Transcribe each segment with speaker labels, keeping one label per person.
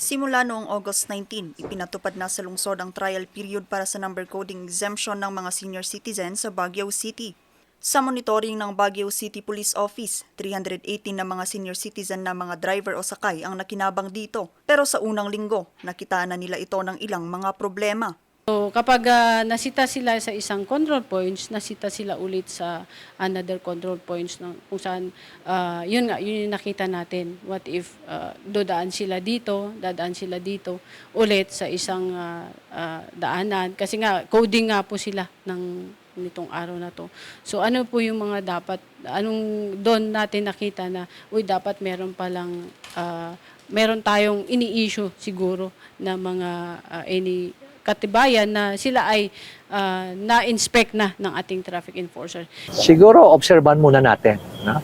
Speaker 1: Simula noong August 19, ipinatupad na sa lungsod ang trial period para sa number coding exemption ng mga senior citizens sa Baguio City. Sa monitoring ng Baguio City Police Office, 318 na mga senior citizen na mga driver o sakay ang nakinabang dito. Pero sa unang linggo, nakita na nila ito ng ilang mga problema.
Speaker 2: So, kapag ah, nasita sila sa isang control points, nasita sila ulit sa another control points na kung saan ah, yun nga yun yung nakita natin. What if ah, dodaan sila dito, dadaan sila dito ulit sa isang ah, ah, daanan kasi nga coding nga po sila ng nitong araw na to. So ano po yung mga dapat anong doon natin nakita na uy dapat meron palang ah, meron tayong ini-issue siguro na mga ah, any katibayan na sila ay ah, na-inspect na ng ating traffic enforcer.
Speaker 3: siguro obserban muna natin. No?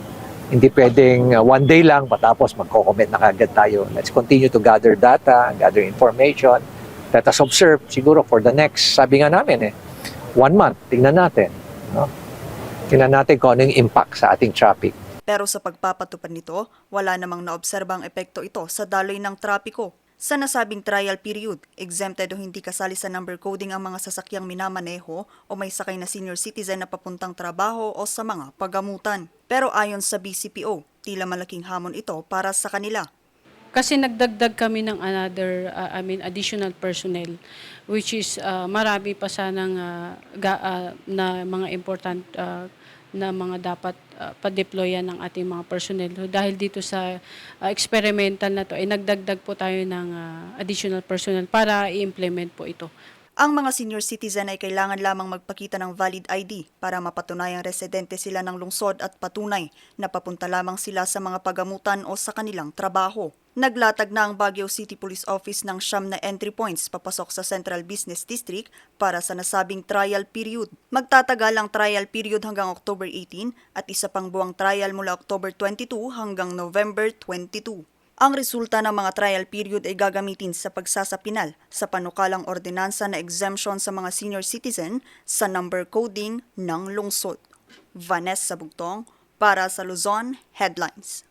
Speaker 3: Hindi pwedeng uh, one day lang matapos magko-comment na kagad tayo. Let's continue to gather data, gather information. Let us observe siguro for the next, sabi nga namin eh, one month, tingnan natin. No? Tingnan natin kung ano yung impact sa ating traffic.
Speaker 1: Pero sa pagpapatupad nito, wala namang naobserbang epekto ito sa daloy ng trapiko. Sa nasabing trial period, exempted o hindi kasali sa number coding ang mga sasakyang minamaneho o may sakay na senior citizen na papuntang trabaho o sa mga pagamutan. Pero ayon sa BCPO, tila malaking hamon ito para sa kanila.
Speaker 2: Kasi nagdagdag kami ng another, uh, I mean, additional personnel, which is uh, marami pa sanang uh, ga- uh, na mga important uh, na mga dapat uh, pa-deployan ng ating mga personnel. So, dahil dito sa uh, experimental na to, ay nagdagdag po tayo ng uh, additional personnel para i-implement po ito.
Speaker 1: Ang mga senior citizen ay kailangan lamang magpakita ng valid ID para mapatunayang residente sila ng lungsod at patunay na papunta lamang sila sa mga pagamutan o sa kanilang trabaho. Naglatag na ang Baguio City Police Office ng siyam na entry points papasok sa Central Business District para sa nasabing trial period. Magtatagal ang trial period hanggang October 18 at isa pang buwang trial mula October 22 hanggang November 22. Ang resulta ng mga trial period ay gagamitin sa pagsasapinal sa panukalang ordinansa na exemption sa mga senior citizen sa number coding ng lungsod. Vanessa Bugtong para sa Luzon Headlines.